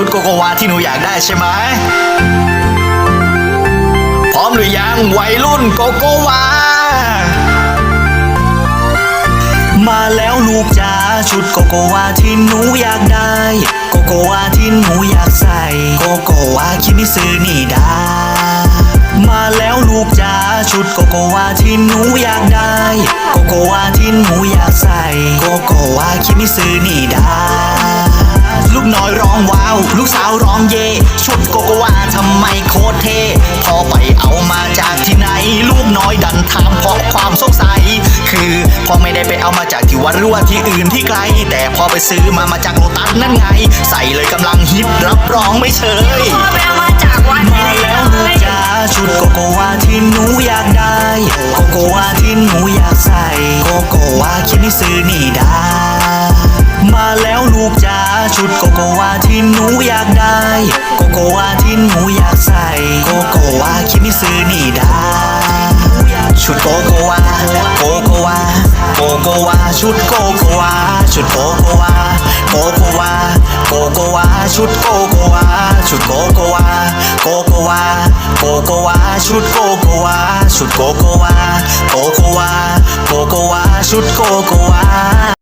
ุดโกโกวาที่หนูอยากได้ใช่ไหม พร้อมหรือยังวัยรุ่นโกโกวา มาแล้วลูกจ๋าชุดโกโกวาที่หนูอยากได้ โกโกวาที่หนูอยากใส่ โกโกวาคิมิซึนี่ดามาแล้วลูกจ๋าชุดโกโกวาที่หนูอยากได้ โกโกวาที่หนูอยากใส่ โกโกวาคิมิซึนี่ดา ลูกสาวร้องเย่ชุดโกโกวาทำไมโคตรเท่พอไปเอามาจากที่ไหน ลูกน้อยดันถามเพราะความสงสัย คือพ่อไม่ได้ไปเอามาจากที่วัดหรือว่าที่อื่นที่ไกล แต่พอไปซื้อมามาจากโลตัสนั่นไง ใส่เลยกำลังฮิตรับรองไม่เชยมาแล้วลูกจ๋าชุดโกโกวาที่หนูอยากได้ โกโกวาที่หนูอยากใส่ โกโกวาคิมิซึนี่ไดามาแล้วลูกจ๋า ชุดโกโกวาที่หนูอยากได้ โกโกวาที่หนูอยากใส่ โกโกวาคิมิซึนี่ไดาชุดโกโกวาโกโกวาโกโกวาชุดโกโกวาชุดโกโกวาโกโกวาโกโกวาชุดโกโกวาชุดโกโกวาโกโกวาโกโกวาชุดโกโกวาชุดโกโกวาโกโกวาโกโกวาชุดโกโกวา